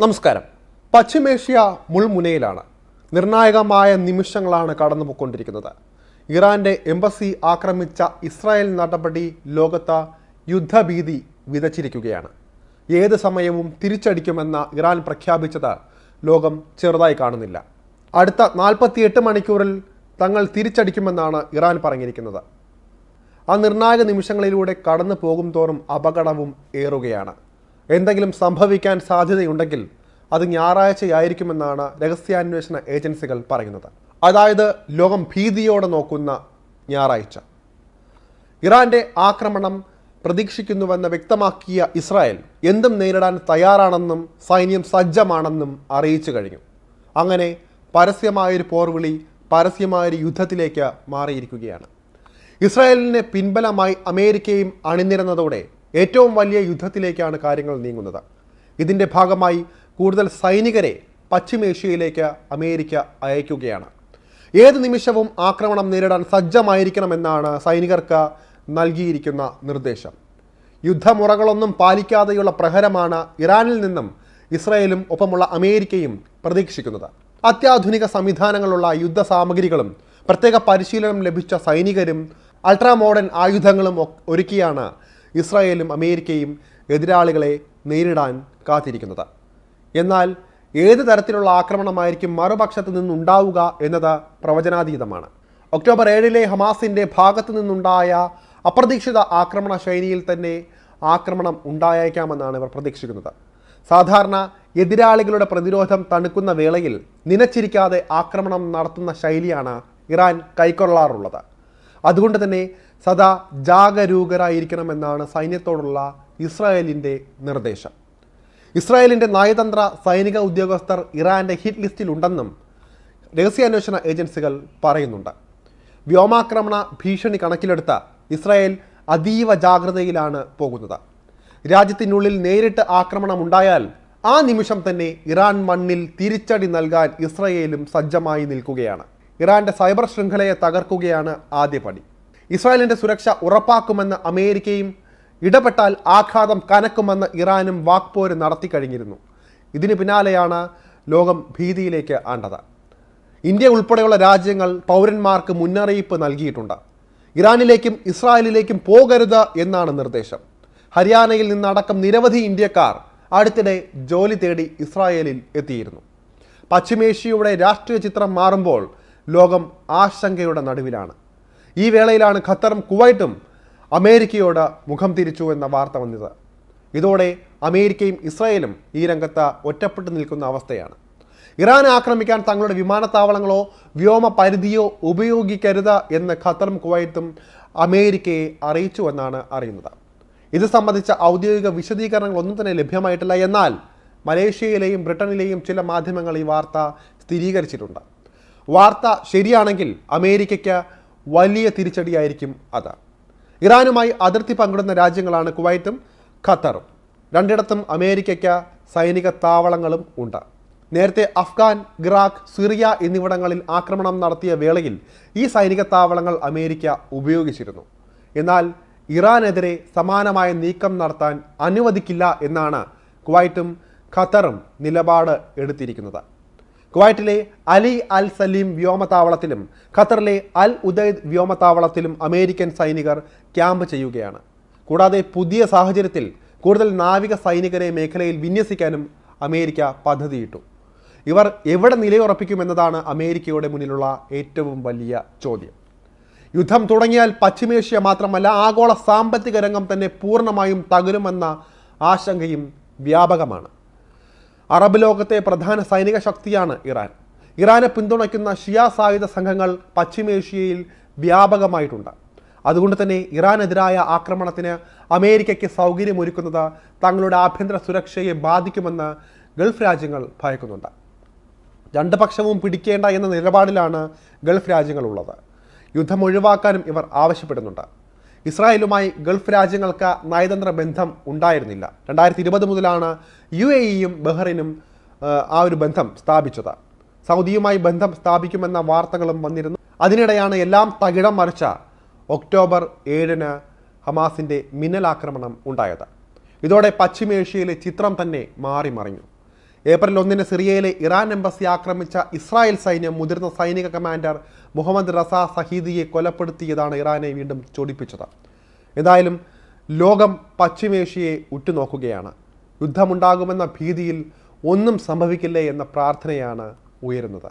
നമസ്കാരം. പശ്ചിമേഷ്യ മുൾമുനയിലാണ് നിർണായകമായ നിമിഷങ്ങളാണ് കടന്നുപോയിക്കൊണ്ടിരിക്കുന്നത്. ഇറാന്റെ എംബസി ആക്രമിച്ച ഇസ്രായേൽ നടപടി ലോകത്ത് യുദ്ധഭീതി വിതച്ചിരിക്കുകയാണ്. ഏത് സമയവും തിരിച്ചടിക്കുമെന്ന ഇറാൻ പ്രഖ്യാപിച്ചത് ലോകം ചെറുതായി കാണുന്നില്ല. അടുത്ത നാൽപ്പത്തിയെട്ട് മണിക്കൂറിൽ തങ്ങൾ തിരിച്ചടിക്കുമെന്നാണ് ഇറാൻ പറഞ്ഞിരിക്കുന്നത്. ആ നിർണായക നിമിഷങ്ങളിലൂടെ കടന്നു പോകും തോറും അപകടവും ഏറുകയാണ്. എന്തെങ്കിലും സംഭവിക്കാൻ സാധ്യതയുണ്ടെങ്കിൽ അത് ഞായറാഴ്ചയായിരിക്കുമെന്നാണ് രഹസ്യാന്വേഷണ ഏജൻസികൾ പറയുന്നത്. അതായത് ലോകം ഭീതിയോടെ നോക്കുന്ന ഞായറാഴ്ച. ഇറാന്റെ ആക്രമണം പ്രതീക്ഷിക്കുന്നുവെന്ന് വ്യക്തമാക്കിയ ഇസ്രായേൽ എന്തും നേരിടാൻ തയ്യാറാണെന്നും സൈന്യം സജ്ജമാണെന്നും അറിയിച്ചു കഴിഞ്ഞു. അങ്ങനെ പരസ്യമായൊരു പോർവിളി പരസ്യമായൊരു യുദ്ധത്തിലേക്ക് മാറിയിരിക്കുകയാണ്. ഇസ്രായേലിന് പിൻബലമായി അമേരിക്കയും അണിനിരന്നതോടെ ഏറ്റവും വലിയ യുദ്ധത്തിലേക്കാണ് കാര്യങ്ങൾ നീങ്ങുന്നത്. ഇതിന്റെ ഭാഗമായി കൂടുതൽ സൈനികരെ പശ്ചിമേഷ്യയിലേക്ക് അമേരിക്ക അയക്കുകയാണ്. ഏത് നിമിഷവും ആക്രമണം നേരിടാൻ സജ്ജമായിരിക്കണമെന്നാണ് സൈനികർക്ക് നൽകിയിരിക്കുന്ന നിർദ്ദേശം. യുദ്ധമുറകളൊന്നും പാലിക്കാതെയുള്ള പ്രഹരമാണ് ഇറാനിൽ നിന്നും ഇസ്രയേലും ഒപ്പമുള്ള അമേരിക്കയും പ്രതീക്ഷിക്കുന്നത്. അത്യാധുനിക സംവിധാനങ്ങളുള്ള യുദ്ധ സാമഗ്രികളും പ്രത്യേക പരിശീലനം ലഭിച്ച സൈനികരും അൾട്രാ മോഡേൺ ആയുധങ്ങളും ഒരുക്കിയാണ് ഇസ്രായേലും അമേരിക്കയും എതിരാളികളെ നേരിടാൻ കാത്തിരിക്കുന്നത്. എന്നാൽ ഏത് തരത്തിലുള്ള ആക്രമണമായിരിക്കും മറുപക്ഷത്ത് നിന്നുണ്ടാവുക എന്നത് പ്രവചനാതീതമാണ്. ഒക്ടോബർ ഏഴിലെ ഹമാസിന്റെ ഭാഗത്തു നിന്നുണ്ടായ അപ്രതീക്ഷിത ആക്രമണ ശൈലിയിൽ തന്നെ ആക്രമണം ഉണ്ടായേക്കാമെന്നാണ് ഇവർ പ്രതീക്ഷിക്കുന്നത്. സാധാരണ എതിരാളികളുടെ പ്രതിരോധം തണുക്കുന്ന വേളയിൽ നിനച്ചിരിക്കാതെ ആക്രമണം നടത്തുന്ന ശൈലിയാണ് ഇറാൻ കൈക്കൊള്ളാറുള്ളത്. അതുകൊണ്ട് തന്നെ സദാ ജാഗരൂകരായിരിക്കണമെന്നാണ് സൈന്യത്തോടുള്ള ഇസ്രായേലിന്റെ നിർദ്ദേശം. ഇസ്രായേലിന്റെ നയതന്ത്ര സൈനിക ഉദ്യോഗസ്ഥർ ഇറാന്റെ ഹിറ്റ് ലിസ്റ്റിലുണ്ടെന്നും രഹസ്യാന്വേഷണ ഏജൻസികൾ പറയുന്നുണ്ട്. വ്യോമാക്രമണ ഭീഷണി കണക്കിലെടുത്ത ഇസ്രായേൽ അതീവ ജാഗ്രതയിലാണ് പോകുന്നത്. രാജ്യത്തിനുള്ളിൽ നേരിട്ട് ആക്രമണം ഉണ്ടായാൽ ആ നിമിഷം തന്നെ ഇറാൻ മണ്ണിൽ തിരിച്ചടി നൽകാൻ ഇസ്രായേലും സജ്ജമായി നിൽക്കുകയാണ്. ഇറാന്റെ സൈബർ ശൃംഖലയെ തകർക്കുകയാണ് ആദ്യ പടി. ഇസ്രായേലിന്റെ സുരക്ഷ ഉറപ്പാക്കുമെന്ന് അമേരിക്കയും ഇടപെട്ടാൽ ആഘാതം കനക്കുമെന്ന് ഇറാനും വാക്പോര് നടത്തിക്കഴിഞ്ഞിരുന്നു ഇതിന് പിന്നാലെയാണ് ലോകം ഭീതിയിലേക്ക് ആണ്ടത്. ഇന്ത്യ ഉൾപ്പെടെയുള്ള രാജ്യങ്ങൾ പൗരന്മാർക്ക് മുന്നറിയിപ്പ് നൽകിയിട്ടുണ്ട്. ഇറാനിലേക്കും ഇസ്രായേലിലേക്കും പോകരുത് എന്നാണ് നിർദ്ദേശം. ഹരിയാനയിൽ നിന്നടക്കം നിരവധി ഇന്ത്യക്കാർ അടുത്തിടെ ജോലി തേടി ഇസ്രായേലിൽ എത്തിയിരുന്നു. പശ്ചിമേഷ്യയുടെ രാഷ്ട്രീയ ചിത്രം മാറുമ്പോൾ ലോകം ആശങ്കയുടെ നടുവിലാണ്. ഈ വേളയിലാണ് ഖത്തറും കുവൈറ്റും അമേരിക്കയോട് മുഖം തിരിച്ചു എന്ന വാർത്ത വന്നത്. ഇതോടെ അമേരിക്കയും ഇസ്രായേലും ഈ രംഗത്ത് ഒറ്റപ്പെട്ടു നിൽക്കുന്ന അവസ്ഥയാണ്. ഇറാൻ ആക്രമിക്കാൻ തങ്ങളുടെ വിമാനത്താവളങ്ങളോ വ്യോമ പരിധിയോ ഉപയോഗിക്കരുത് എന്ന് ഖത്തറും കുവൈറ്റും അമേരിക്കയെ അറിയിച്ചു എന്നാണ് അറിയുന്നത്. ഇത് സംബന്ധിച്ച ഔദ്യോഗിക വിശദീകരണങ്ങളൊന്നും തന്നെ ലഭ്യമായിട്ടില്ല. എന്നാൽ മലേഷ്യയിലെയും ബ്രിട്ടനിലെയും ചില മാധ്യമങ്ങൾ ഈ വാർത്ത സ്ഥിരീകരിച്ചിട്ടുണ്ട്. വാർത്ത ശരിയാണെങ്കിൽ അമേരിക്കയ്ക്ക് വലിയ തിരിച്ചടിയായിരിക്കും അത്. ഇറാനുമായി അതിർത്തി പങ്കിടുന്ന രാജ്യങ്ങളാണ് കുവൈറ്റും ഖത്തറും. രണ്ടിടത്തും അമേരിക്കയ്ക്ക് സൈനിക താവളങ്ങളും ഉണ്ട്. നേരത്തെ അഫ്ഗാൻ ഇറാഖ് സിറിയ എന്നിവിടങ്ങളിൽ ആക്രമണം നടത്തിയ വേളയിൽ ഈ സൈനിക താവളങ്ങൾ അമേരിക്ക ഉപയോഗിച്ചിരുന്നു. എന്നാൽ ഇറാനെതിരെ സമാനമായ നീക്കം നടത്താൻ അനുവദിക്കില്ല എന്നാണ് കുവൈറ്റും ഖത്തറും നിലപാട് എടുത്തിരിക്കുന്നത്. കുവൈറ്റിലെ അലി അൽ സലീം വ്യോമതാവളത്തിലും ഖത്തറിലെ അൽ ഉദൈദ് വ്യോമതാവളത്തിലും അമേരിക്കൻ സൈനികർ ക്യാമ്പ് ചെയ്യുകയാണ്. കൂടാതെ പുതിയ സാഹചര്യത്തിൽ കൂടുതൽ നാവിക സൈനികരെ മേഖലയിൽ വിന്യസിക്കാനും അമേരിക്ക പദ്ധതിയിട്ടു. ഇവർ എവിടെ നിലയുറപ്പിക്കുമെന്നതാണ് അമേരിക്കയുടെ മുന്നിലുള്ള ഏറ്റവും വലിയ ചോദ്യം. യുദ്ധം തുടങ്ങിയാൽ പശ്ചിമേഷ്യ മാത്രമല്ല ആഗോള സാമ്പത്തിക രംഗം തന്നെ പൂർണമായും തകരുമെന്ന ആശങ്കയും വ്യാപകമാണ്. അറബ് ലോകത്തെ പ്രധാന സൈനിക ശക്തിയാണ് ഇറാൻ. ഇറാനെ പിന്തുണയ്ക്കുന്ന ഷിയ സായുധ സംഘങ്ങൾ പശ്ചിമേഷ്യയിൽ വ്യാപകമായിട്ടുണ്ട്. അതുകൊണ്ട് തന്നെ ഇറാനെതിരായ ആക്രമണത്തിന് അമേരിക്കയ്ക്ക് സൗകര്യമൊരുക്കുന്നത് തങ്ങളുടെ ആഭ്യന്തര സുരക്ഷയെ ബാധിക്കുമെന്ന് ഗൾഫ് രാജ്യങ്ങൾ ഭയക്കുന്നുണ്ട്. രണ്ട് പക്ഷവും പിടിക്കേണ്ട എന്ന നിലപാടിലാണ് ഗൾഫ് രാജ്യങ്ങളുള്ളത്. യുദ്ധം ഒഴിവാക്കാനും ഇവർ ആവശ്യപ്പെടുന്നുണ്ട്. ഇസ്രായേലുമായി ഗൾഫ് രാജ്യങ്ങൾക്ക് നയതന്ത്ര ബന്ധം ഉണ്ടായിരുന്നില്ല. രണ്ടായിരത്തി ഇരുപത് മുതലാണ് യു എ ഇയും ബഹ്റിനും ആ, ഒരു ബന്ധം സ്ഥാപിച്ചത്. സൗദിയുമായി ബന്ധം സ്ഥാപിക്കുമെന്ന വാർത്തകളും വന്നിരുന്നു. അതിനിടെയാണ് എല്ലാം തകിടം മറിച്ച ഒക്ടോബർ ഏഴിന് ഹമാസിന്റെ മിന്നലാക്രമണം ഉണ്ടായത്. ഇതോടെ പശ്ചിമേഷ്യയിലെ ചിത്രം തന്നെ മാറി മറിഞ്ഞു ഏപ്രിൽ ഒന്നിന് സിറിയയിലെ ഇറാൻ എംബസി ആക്രമിച്ച ഇസ്രായേൽ സൈന്യം മുതിർന്ന സൈനിക കമാൻഡർ മുഹമ്മദ് റസ സഹീദിയെ കൊലപ്പെടുത്തിയതാണ് ഇറാനെ വീണ്ടും ചൊടിപ്പിച്ചത്. എന്തായാലും ലോകം പശ്ചിമേഷ്യയെ ഉറ്റുനോക്കുകയാണ്. യുദ്ധമുണ്ടാകുമെന്ന ഭീതിയിൽ ഒന്നും സംഭവിക്കില്ലേ എന്ന പ്രാർത്ഥനയാണ് ഉയരുന്നത്.